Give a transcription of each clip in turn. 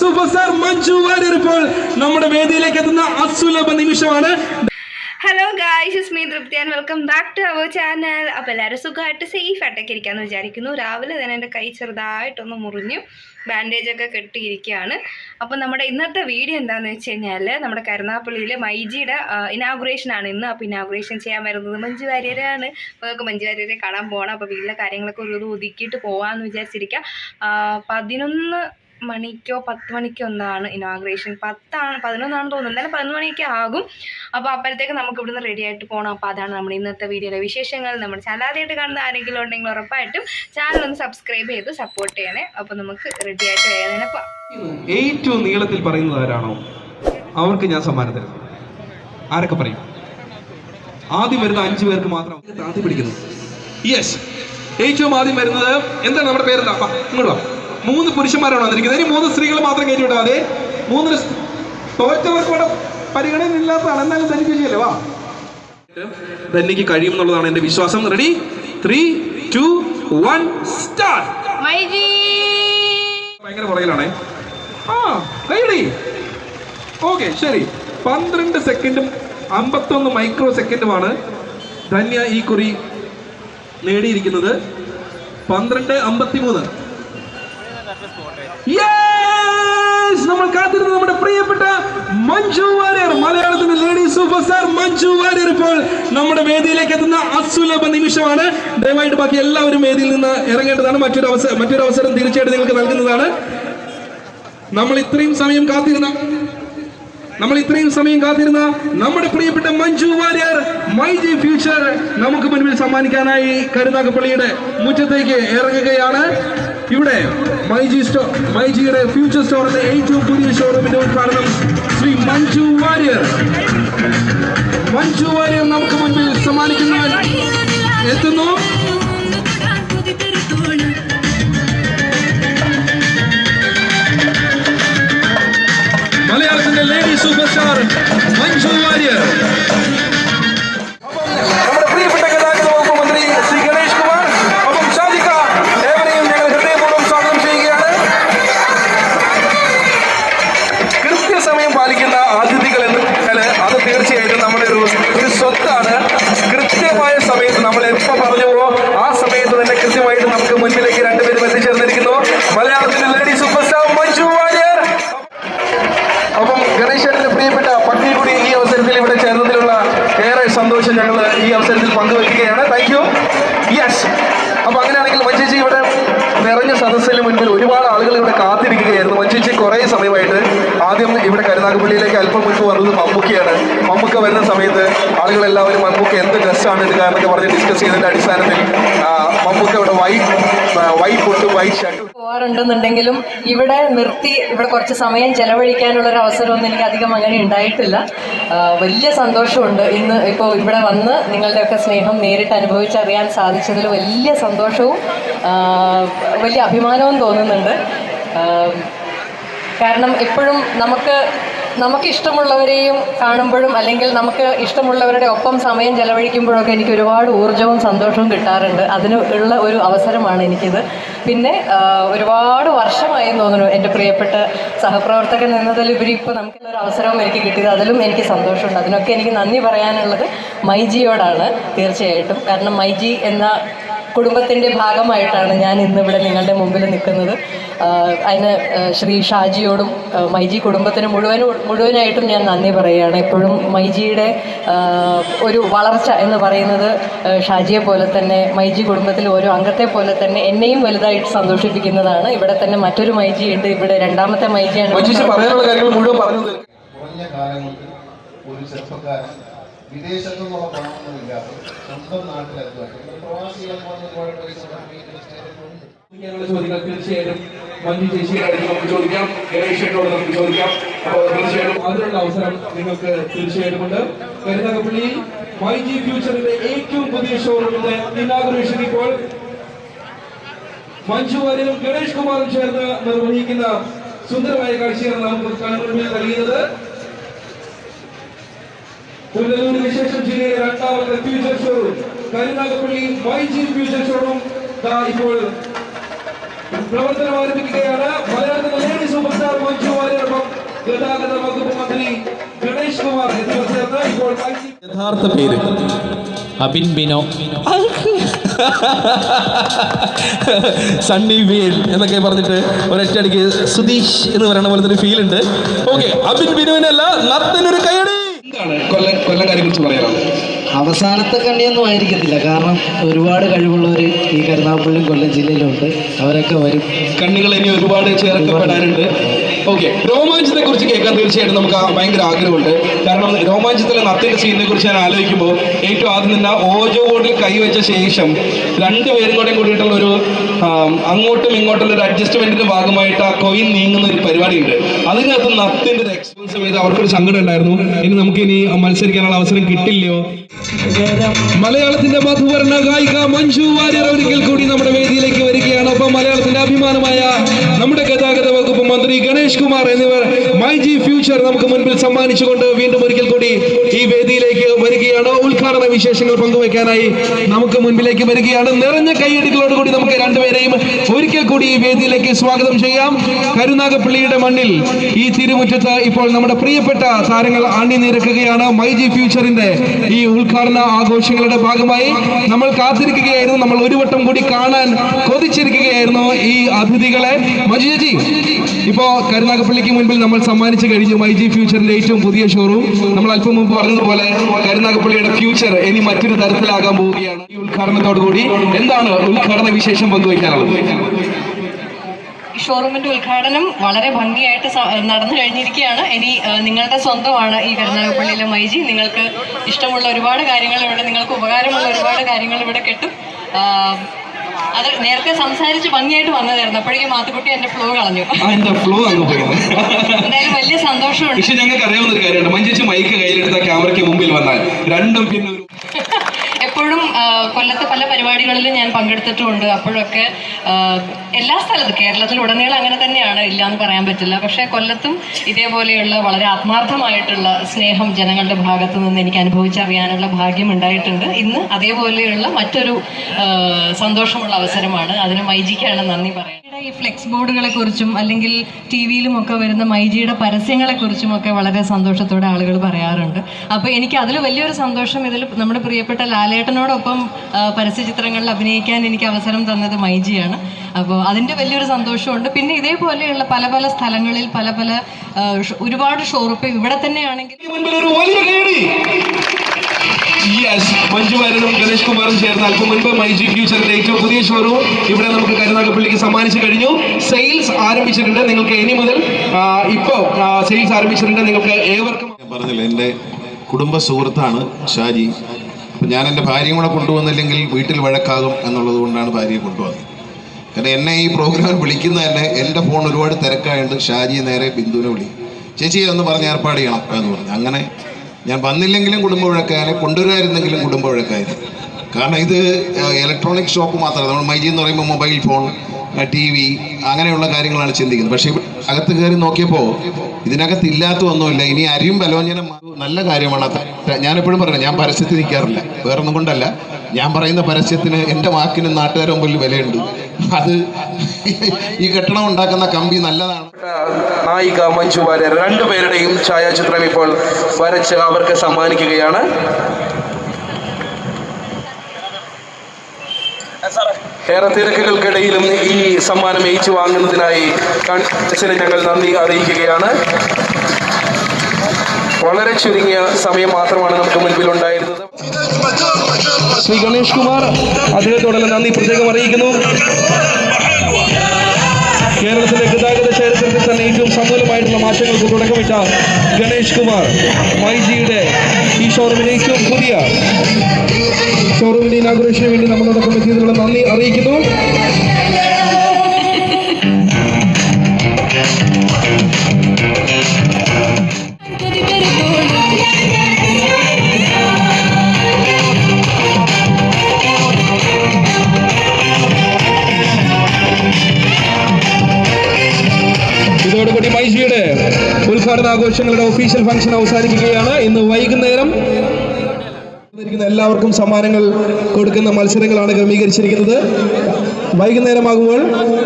Super Manju Warrier ഇപ്പോൾ നമ്മുടെ വേദിയിലേക്ക് എത്തുന്ന അസുലഭ നിമിഷമാണ്. Hello guys സ്മീ Tripti and welcome back to our channel അപ്പോൾ എല്ലാവരും സുഖമായിട്ട് സേഫ് ആയിട്ടൊക്കെ ഇരിക്കാമെന്ന് വിചാരിക്കുന്നു. രാവിലെ തന്നെ എന്റെ കൈ ചെറുതായിട്ടൊന്ന് മുറിഞ്ഞു ബാൻഡേജ് ഒക്കെ കെട്ടിയിരിക്കുകയാണ്. അപ്പോൾ നമ്മുടെ ഇന്നത്തെ വീഡിയോ എന്താണെന്ന് വെച്ച് കഴിഞ്ഞാൽ നമ്മുടെ കരുനാപ്പള്ളിയിൽ മൈജിയുടെ ഇനാഗുറേഷൻ ആണ്. ഇന്ന് അപ്പോൾ ഇനാഗുറേഷൻ ചെയ്യാൻ വരുന്നത് മഞ്ജു വാര്യരാണ്. അപ്പോൾ നമുക്ക് മഞ്ജു വാര്യരെ കാണാൻ പോകണം അപ്പോൾ വീട്ടിലെ കാര്യങ്ങളൊക്കെ ഒരു ഒതുക്കിയിട്ട് പോകാമെന്ന് വിചാരിച്ചിരിക്കുക പതിനൊന്ന് മണിക്കോ പത്ത് മണിക്കോ ഒന്നാണ് ഇനോഗ്രേഷൻ പത്താണ് പതിനൊന്നാണെന്ന് തോന്നുന്നു. എന്തായാലും പതിനൊന്ന് മണിയൊക്കെ ആകും. അപ്പോൾ അപ്പോഴത്തേക്ക് നമുക്ക് ഇവിടുന്ന് റെഡി ആയിട്ട് പോകണം അപ്പോൾ അതാണ് നമ്മുടെ ഇന്നത്തെ വീഡിയോയിലെ വിശേഷങ്ങൾ. നമ്മുടെ ചാനൽ ആദ്യമായിട്ട് കാണുന്ന ആരെങ്കിലും ഉണ്ടെങ്കിൽ ഉറപ്പായിട്ടും ചാനൽ ഒന്ന് സബ്സ്ക്രൈബ് ചെയ്ത് സപ്പോർട്ട് ചെയ്യണേ. അപ്പോൾ നമുക്ക് റെഡി ആയിട്ട് വേഗം ഏറ്റവും നീളത്തിൽ പറയുന്നത് ആരാണോ? അവർക്ക് ഞാൻ സമ്മാനം തരും. ആരൊക്കെ പറയും? ആദ്യം വരുന്ന അഞ്ചു പേർക്ക് മാത്രം പിടിക്കുന്നു. യെസ് ഏറ്റവും ആദ്യം വരുന്നത് എന്താണ് നമ്മുടെ പേരെന്താ? ഇങ്ങോട്ട് വാ. മൂന്ന് പുരുഷന്മാരാണ് വന്നിരിക്കുന്നത്. ഇനി മൂന്ന് സ്ത്രീകൾ മാത്രം കയറ്റി വിട്ടാൽ മതി. മൂന്ന് തോറ്റവർക്കൂടെ തോറ്റവർക്ക് ഇവിടെ പരിഗണന ഇല്ലാത്തതാണ് എന്നാലും തനിക്ക് ചെയ്യല്ലേ വാ. ധന്യക്ക് കഴിയും എന്നുള്ളതാണ് എന്റെ വിശ്വാസം. Ready three two one start myG. ഭയങ്കര പുറകിലാണേ. ആ റെഡി ഓക്കെ ശരി. പന്ത്രണ്ട് സെക്കൻഡും അമ്പത്തൊന്ന് മൈക്രോ സെക്കൻഡുമാണ് ധന്യ ഈ കുറി നേടിയിരിക്കുന്നത്. പന്ത്രണ്ട് അമ്പത്തി മൂന്ന് നമ്മൾ കാത്തിരുന്ന നമ്മുടെ പ്രിയപ്പെട്ട മഞ്ജു വാര്യർ മലയാളത്തിന്റെ lady superstar Manju Warrier ഇപ്പോൾ നമ്മുടെ വേദിയിലേക്ക് എത്തുന്ന അസുലഭ നിമിഷമാണ്. ദയവായിട്ട് ബാക്കി എല്ലാവരും വേദിയിൽ നിന്ന് ഇറങ്ങേണ്ടതാണ്. മറ്റൊരു അവസരം മറ്റൊരു അവസരം തീർച്ചയായിട്ടും നിങ്ങൾക്ക് നൽകുന്നതാണ്. നമ്മൾ ഇത്രയും സമയം കാത്തിരുന്ന നമ്മൾ ഇത്രയും സമയം കാത്തിരുന്ന നമ്മുടെ പ്രിയപ്പെട്ട Manju Warrier my G future നമുക്ക് മുൻപിൽ സമ്മാനിക്കാനായി കരുനാഗപ്പള്ളിയുടെ മുറ്റത്തേക്ക് ഇറങ്ങുകയാണ്. ഇവിടെ മൈ ജി സ്റ്റോ മൈ ജിയുടെ ഫ്യൂച്ചർ സ്റ്റോറിന്റെ ഏറ്റവും പുതിയ ഷോറൂമിന്റെ ഉദ്ഘാടനം ശ്രീ മഞ്ജു വാര്യർ. മഞ്ജു വാര്യർ നമുക്ക് മുൻപിൽ സമ്മാനിക്കുന്ന എത്തുന്നു. മലയാളത്തിന്റെ lady superstar Manju Warrier. സദസ്സിന് ഒരുപാട് ആളുകൾ ഇവിടെ കാത്തിരിക്കുകയായിരുന്നു. മഞ്ചേച്ചി കുറേ സമയമായിട്ട് ആദ്യം ഇവിടെ കരുനാഗപ്പള്ളിയിലേക്ക് അല്പം മുൻപ് വന്നത് മമ്മൂക്കയാണ്. മമ്മൂക്ക വരുന്ന സമയത്ത് ആളുകളെല്ലാവരും മമ്മൂക്ക എന്ത് ഡ്രസ്സാണ് എടുക്കുക എന്നൊക്കെ പറഞ്ഞ് ഡിസ്കസ് ചെയ്തതിന്റെ അടിസ്ഥാനത്തിൽ മമ്മൂക്ക ഇവിടെ വൈറ്റ് വൈറ്റ് കൊട്ടും വൈറ്റ് ഷർട്ടും പോവാറുണ്ടെന്നുണ്ടെങ്കിലും ഇവിടെ നിർത്തി ഇവിടെ കുറച്ച് സമയം ചെലവഴിക്കാനുള്ള ഒരു അവസരമൊന്നും എനിക്ക് അധികം അങ്ങനെ ഉണ്ടായിട്ടില്ല. വലിയ സന്തോഷമുണ്ട്. ഇന്ന് ഇപ്പോൾ ഇവിടെ വന്ന് നിങ്ങളുടെയൊക്കെ സ്നേഹം നേരിട്ട് അനുഭവിച്ചറിയാൻ സാധിച്ചതിൽ വലിയ സന്തോഷവും വലിയ അഭിമാനവും തോന്നുന്നുണ്ട്. കാരണം എപ്പോഴും നമുക്ക് നമുക്ക് ഇഷ്ടമുള്ളവരെയും കാണുമ്പോഴും അല്ലെങ്കിൽ നമുക്ക് ഇഷ്ടമുള്ളവരുടെ ഒപ്പം സമയം ചെലവഴിക്കുമ്പോഴൊക്കെ എനിക്ക് ഒരുപാട് ഊർജവും സന്തോഷവും കിട്ടാറുണ്ട്. അതിന് ഉള്ള ഒരു അവസരമാണ് എനിക്കിത്. പിന്നെ ഒരുപാട് വർഷമായി തോന്നുന്നു എന്റെ പ്രിയപ്പെട്ട സഹപ്രവർത്തകൻ എന്നതിലുപരി ഇപ്പോൾ നമുക്കുള്ള ഒരു അവസരവും എനിക്ക് കിട്ടിയത്. അതിലും എനിക്ക് സന്തോഷമുണ്ട്. അതിനൊക്കെ എനിക്ക് നന്ദി പറയാനുള്ളത് മൈജിയോടാണ് തീർച്ചയായിട്ടും. കാരണം മൈജി എന്ന കുടുംബത്തിന്റെ ഭാഗമായിട്ടാണ് ഞാൻ ഇന്നിവിടെ നിങ്ങളുടെ മുമ്പിൽ നിൽക്കുന്നത്. അതിന് ശ്രീ ഷാജിയോടും മൈജി കുടുംബത്തിന് മുഴുവൻ മുഴുവനായിട്ടും ഞാൻ നന്ദി പറയുകയാണ്. എപ്പോഴും മൈജിയുടെ ഒരു വളർച്ച എന്ന് പറയുന്നത് ഷാജിയെ പോലെ തന്നെ മൈജി കുടുംബത്തിൽ ഓരോ അംഗത്തെ പോലെ തന്നെ എന്നെയും വലുതായിട്ട് സന്തോഷിപ്പിക്കുന്നതാണ്. ഇവിടെ തന്നെ മറ്റൊരു മൈജി ഉണ്ട്. ഇവിടെ രണ്ടാമത്തെ മൈജിയാണ്. മഞ്ജുഷ പറയാനുള്ള കാര്യങ്ങൾ മുഴുവൻ പറഞ്ഞു തീർക്കും. കുറഞ്ഞ കാലം കൊണ്ട് ഒരു ചെറുപ്പക്കാരൻ വിദേശത്തു നിന്നുള്ള പണമൊന്നുമില്ലാതെ സ്വന്തം നാട്ടിലെത്തുക. ചോദ്യങ്ങൾ മഞ്ജു ചോദിക്കാം. ചോദിക്കാം. അപ്പോൾ അതിനുള്ള അവസരം നിങ്ങൾക്ക് തീർച്ചയായിട്ടും ഉണ്ട്. കരുനാഗപ്പള്ളി മൈ ജി ഫ്യൂച്ചറിന്റെ ഏറ്റവും പുതിയ ഷോറൂമിന്റെ ഇനാഗുറേഷൻ ഇപ്പോൾ മഞ്ജു വാര്യനും ഗണേഷ് കുമാറും ചേർന്ന് നിർവഹിക്കുന്ന സുന്ദരമായ കാഴ്ചയാണ് നമുക്ക് കണ്ണൂരിൽ നൽകിയത് പുനലൂരിന് ശേഷം ജില്ലയിലെ രണ്ടാമത്തെ future showroom Karunagappally Y G future showroom ഇപ്പോൾ പ്രവർത്തനം ആരംഭിക്കുകയാണ്. മലയാളത്തിൽ ലേഡി സൂപ്പർ സ്റ്റാർ മഞ്ജു ഗതാഗത വകുപ്പ് മന്ത്രി ഗണേഷ് കുമാർ എന്നിവർ ചേർന്ന് ഇപ്പോൾ യഥാർത്ഥ പേര് അബിൻ ബിനോ. സണ്ണി വേൽ എന്നൊക്കെ പറഞ്ഞിട്ട് ഒരൊറ്റയടിക്ക് സുതീഷ് എന്ന് പറയുന്ന പോലത്തെ ഒരു ഫീൽ ഉണ്ട്. ഓക്കെ അബിൻ ബിനുവിനല്ല നത്തനൊരു കൈയടി. എന്താണ് കൊല്ലം കൊല്ലംകാരെ കുറിച്ച് പറയാനുള്ളത് അവസാനത്തെ കണ്ണിയൊന്നും ആയിരിക്കത്തില്ല. കാരണം ഒരുപാട് കഴിവുള്ളവർ ഈ കരുനാഗപ്പള്ളിയും കൊല്ലം ജില്ലയിലുണ്ട്. അവരൊക്കെ വരും. കണ്ണുകൾ ഇനി ഒരുപാട് ചേർക്കപ്പെടാനുണ്ട്. ഓക്കെ രോമാഞ്ചത്തെ കുറിച്ച് കേൾക്കാൻ തീർച്ചയായിട്ടും നമുക്ക് ഭയങ്കര ആഗ്രഹമുണ്ട്. കാരണം രോമാഞ്ചത്തിലെ നത്തിന്റെ സീനിനെ കുറിച്ച് ഞാൻ ആലോചിക്കുമ്പോൾ ഏറ്റവും ആദ്യം തന്നെ ഓജോ ബോർഡിൽ കൈവച്ച ശേഷം രണ്ടുപേരും കൂടെ കൂടിയിട്ടുള്ള ഒരു അങ്ങോട്ടും ഇങ്ങോട്ടുള്ള ഒരു അഡ്ജസ്റ്റ്മെന്റിന്റെ ഭാഗമായിട്ട് ആ കൊയിൻ നീങ്ങുന്ന ഒരു പരിപാടിയുണ്ട്. അതിനകത്ത് നത്തിന്റെ ഒരു എക്സ്പെൻസ് ചെയ്ത് അവർക്കൊരു സങ്കടം ഉണ്ടായിരുന്നു. ഇനി നമുക്ക് ഇനി മത്സരിക്കാനുള്ള അവസരം കിട്ടില്ലയോ? മലയാളത്തിന്റെ മധുവർണ ഗായിക മഞ്ജു വാര്യർ ഒരിക്കൽ കൂടി നമ്മുടെ വേദിയിലേക്ക് വരികയാണ്. ഒപ്പം മലയാളത്തിന്റെ അഭിമാനമായ നമ്മുടെ ഗതാഗത വകുപ്പ് മന്ത്രി ഗണേഷ് കുമാർ എന്നിവർ മൈ ജി ഫ്യൂച്ചർ നമുക്ക് മുൻപിൽ സമ്മാനിച്ചുകൊണ്ട് വീണ്ടും ഒരിക്കൽ കൂടി ഈ വേദിയിലേക്ക് വരികയാണ്. ഉദ്ഘാടന വിശേഷങ്ങൾ പങ്കുവയ്ക്കാനായി നമുക്ക് മുൻപിലേക്ക് വരികയാണ്. നിറഞ്ഞ കൈയടികളോട് കൂടി നമുക്ക് രണ്ടുപേരെയും ഒരിക്കൽ കൂടി ഈ വേദിയിലേക്ക് സ്വാഗതം ചെയ്യാം. കരുനാഗപ്പള്ളിയുടെ മണ്ണിൽ ഈ തിരുമുറ്റത്ത് ഇപ്പോൾ നമ്മുടെ പ്രിയപ്പെട്ട താരങ്ങൾ അണിനിരക്കുകയാണ്. മൈ ജി ഫ്യൂച്ചറിന്റെ ഈ ഉദ്ഘാടന ആഘോഷങ്ങളുടെ ഭാഗമായി നമ്മൾ കാത്തിരിക്കുകയായിരുന്നു. നമ്മൾ ഒരു വട്ടം കൂടി കാണാൻ കൊതിച്ചിരിക്കുകയായിരുന്നു ഈ അതിഥികളെ. മജു ചേച്ചി ഇപ്പോ കരുനാഗപ്പള്ളിക്ക് മുൻപിൽ നമ്മൾ സമ്മാനിച്ചു കഴിഞ്ഞു മൈ ജി ഫ്യൂച്ചറിന്റെ ഏറ്റവും പുതിയ ഷോറൂം നമ്മൾ അല്പം മുമ്പ് പറഞ്ഞതുപോലെ കരുനാഗപ്പള്ളിയുടെ ഫ്യൂച്ചർ ഇനി മറ്റൊരു തരത്തിലാകാൻ പോവുകയാണ്. ഈ ഉദ്ഘാടനത്തോടു കൂടി എന്താണ് ഉദ്ഘാടന വിശേഷം പങ്കുവയ്ക്കാനുള്ളത്? ഷോറൂമിന്റെ ഉദ്ഘാടനം വളരെ ഭംഗിയായിട്ട് നടന്നു കഴിഞ്ഞിരിക്കുകയാണ്. ഇനി നിങ്ങളുടെ സ്വന്തമാണ് ഈ കരുനാഗപ്പള്ളിയിലെ മൈജി നിങ്ങൾക്ക് ഇഷ്ടമുള്ള ഒരുപാട് കാര്യങ്ങൾ ഇവിടെ നിങ്ങൾക്ക് ഉപകാരമുള്ള ഒരുപാട് കാര്യങ്ങൾ ഇവിടെ കിട്ടും. അത് നേരത്തെ സംസാരിച്ച് ഭംഗിയായിട്ട് വന്നതായിരുന്നു. അപ്പോഴേക്കും മാത്തുക്കുട്ടി എന്റെ ഫ്ലോ കളഞ്ഞു. എന്താ ഫ്ലോ അങ്ങ് എന്തായാലും വലിയ സന്തോഷമുണ്ട്. പക്ഷെ ഞങ്ങൾക്ക് അറിയാവുന്ന ഒരു കാര്യമുണ്ട്. മഞ്ചേച്ചി മൈക്ക് കയ്യിലെടുത്ത ക്യാമറയ്ക്ക് മുമ്പിൽ വന്നാൽ രണ്ടും പിന്നെ കൊല്ലത്തെ പല പരിപാടികളിലും ഞാൻ പങ്കെടുത്തിട്ടുമുണ്ട് അപ്പോഴൊക്കെ എല്ലാ സ്ഥലത്തും കേരളത്തിൽ ഉടനീളം അങ്ങനെ തന്നെയാണ് ഇല്ല എന്ന് പറയാൻ പറ്റില്ല. പക്ഷേ കൊല്ലത്തും ഇതേപോലെയുള്ള വളരെ ആത്മാർത്ഥമായിട്ടുള്ള സ്നേഹം ജനങ്ങളുടെ ഭാഗത്തു നിന്ന് എനിക്ക് അനുഭവിച്ചറിയാനുള്ള ഭാഗ്യം ഉണ്ടായിട്ടുണ്ട്. ഇന്ന് അതേപോലെയുള്ള മറ്റൊരു സന്തോഷമുള്ള അവസരമാണ്. അതിന് മൈജിക്കാണ് നന്ദി പറയുന്നത് ഈ ഫ്ലെക്സ് ബോർഡുകളെ കുറിച്ചും അല്ലെങ്കിൽ ടി വിയിലും ഒക്കെ വരുന്ന മൈജിയുടെ പരസ്യങ്ങളെ കുറിച്ചും ഒക്കെ വളരെ സന്തോഷത്തോടെ ആളുകൾ പറയാറുണ്ട്. അപ്പോൾ എനിക്ക് അതിൽ വലിയൊരു സന്തോഷം ഇതിൽ നമ്മുടെ പ്രിയപ്പെട്ട ലാലേട്ടനോടൊപ്പം പരസ്യ ചിത്രങ്ങളിൽ അഭിനയിക്കാൻ എനിക്ക് അവസരം തന്നത് മൈജിയാണ്. അപ്പോൾ അതിന്റെ വലിയൊരു സന്തോഷമുണ്ട്. പിന്നെ ഇതേപോലെയുള്ള പല പല സ്ഥലങ്ങളിൽ പല പല ഒരുപാട് ഷോറൂപ്പ് ഇവിടെ തന്നെയാണെങ്കിൽ ഗണേഷ് കുമാറും ചേർന്ന് അല്പം മുൻപ് മൈ ജി ഫ്യൂച്ചറിന്റെ ഏറ്റവും പുതിയ ഷോറൂം ഇവിടെ നമുക്ക് കരുനാഗപ്പള്ളിക്ക് സമ്മാനിച്ചു കഴിഞ്ഞു. സെയിൽസ് ആരംഭിച്ചിട്ടുണ്ട് നിങ്ങൾക്ക് ഇനി മുതൽ ഇപ്പോൾ ഇപ്പോ സെയിൽസ് ആരംഭിച്ചിട്ടുണ്ട് നിങ്ങൾക്ക് ഏവർക്കും ഞാൻ പറഞ്ഞില്ല എന്റെ കുടുംബ സുഹൃത്താണ് ഷാജി. ഞാൻ എന്റെ ഭാര്യയും കൂടെ കൊണ്ടുവന്നില്ലെങ്കിൽ വീട്ടിൽ വഴക്കാകും എന്നുള്ളത് കൊണ്ടാണ് ഭാര്യയെ കൊണ്ടുവന്നത്. കാരണം എന്നെ ഈ പ്രോഗ്രാം വിളിക്കുന്ന തന്നെ എന്റെ ഫോൺ ഒരുപാട് തിരക്കായുണ്ട് ഷാജി നേരെ ബിന്ദുവിനെ വിളി. ചേച്ചി എന്ന് പറഞ്ഞ് ഏർപ്പാട് ചെയ്യണം എന്ന് പറഞ്ഞു. അങ്ങനെ ഞാൻ വന്നില്ലെങ്കിലും കുടുംബ വഴക്കായാലും കൊണ്ടുവരായിരുന്നെങ്കിലും കുടുംബ വഴക്കായിരുന്നു. കാരണം ഇത് ഇലക്ട്രോണിക് ഷോപ്പ് മാത്രമല്ല. നമ്മൾ മൈജി എന്ന് പറയുമ്പോൾ മൊബൈൽ ഫോൺ ടി വി അങ്ങനെയുള്ള കാര്യങ്ങളാണ് ചിന്തിക്കുന്നത്. പക്ഷേ അകത്ത് കയറി നോക്കിയപ്പോൾ ഇതിനകത്ത് ഇല്ലാത്ത ഒന്നുമില്ല. ഇനി അരിയും ബലോഞ്ഞനം നല്ല കാര്യമാണ്. ഞാനെപ്പോഴും പറയുന്നത് ഞാൻ പരസ്യത്തിൽ നിൽക്കാറില്ല. വേറൊന്നും കൊണ്ടല്ല. ഞാൻ പറയുന്ന പരസ്യത്തിന് എന്റെ വാക്കിനും നാട്ടുകാരുടെ മുമ്പിൽ വിലയുണ്ട്. അത് ഈ കെട്ടണം ഉണ്ടാക്കുന്ന കമ്പി നല്ലതാണ്. നായിക മഞ്ജു വാര്യർ രണ്ടുപേരുടെയും ഛായാചിത്രം ഇപ്പോൾ വരച്ച് അവർക്ക് സമ്മാനിക്കുകയാണ്. ഏറെ തിരക്കുകൾക്കിടയിലും ഈ സമ്മാനം ഏച്ചു വാങ്ങുന്നതിനായി കാണിച്ചതിന് ഞങ്ങൾ നന്ദി അറിയിക്കുകയാണ്. വളരെ ചുരുങ്ങിയ സമയം മാത്രമാണ് നമുക്ക് മുൻപിൽ ഉണ്ടായിരുന്നത് ശ്രീ ഗണേഷ് കുമാർ അദ്ദേഹത്തോടുള്ള നന്ദി പ്രത്യേകം അറിയിക്കുന്നു. കേരളത്തിലെ ഗതാഗത ചരിത്രത്തിൽ തന്നെ ഏറ്റവും സമൂലമായിട്ടുള്ള മാറ്റങ്ങൾക്ക് തുടക്കമിട്ട ഗണേഷ് കുമാർ മൈജിയുടെ ഈ ഷോറൂമിലെ ഏറ്റവും പുതിയ ഷോറൂമിന്റെ ഇനാഗുറേഷന് വേണ്ടി നമ്മളോടൊപ്പം എത്തിയതിനുള്ള നന്ദി അറിയിക്കുന്നു. ഒഫീഷ്യൽ ഫംഗ്ഷൻ അവസാനിക്കുകയാണ് ഇന്ന് വൈകുന്നേരം എല്ലാവർക്കും സമ്മാനങ്ങൾ കൊടുക്കുന്ന മത്സരങ്ങളാണ് ക്രമീകരിച്ചിരിക്കുന്നത്. വൈകുന്നേരമാകുമ്പോൾ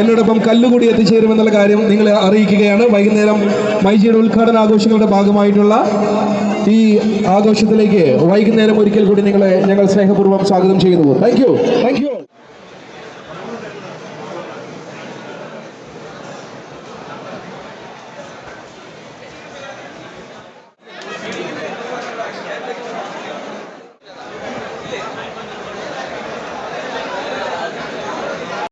എന്നോടൊപ്പം കല്ലുകൂടി എത്തിച്ചേരുമെന്നുള്ള കാര്യം നിങ്ങളെ അറിയിക്കുകയാണ്. വൈകുന്നേരം മൈജിയുടെ ഉദ്ഘാടന ആഘോഷങ്ങളുടെ ഭാഗമായിട്ടുള്ള ഈ ആഘോഷത്തിലേക്ക് വൈകുന്നേരം ഒരിക്കൽ കൂടി നിങ്ങളെ ഞങ്ങൾ സ്നേഹപൂർവം സ്വാഗതം ചെയ്യുന്നു. Thank you thank you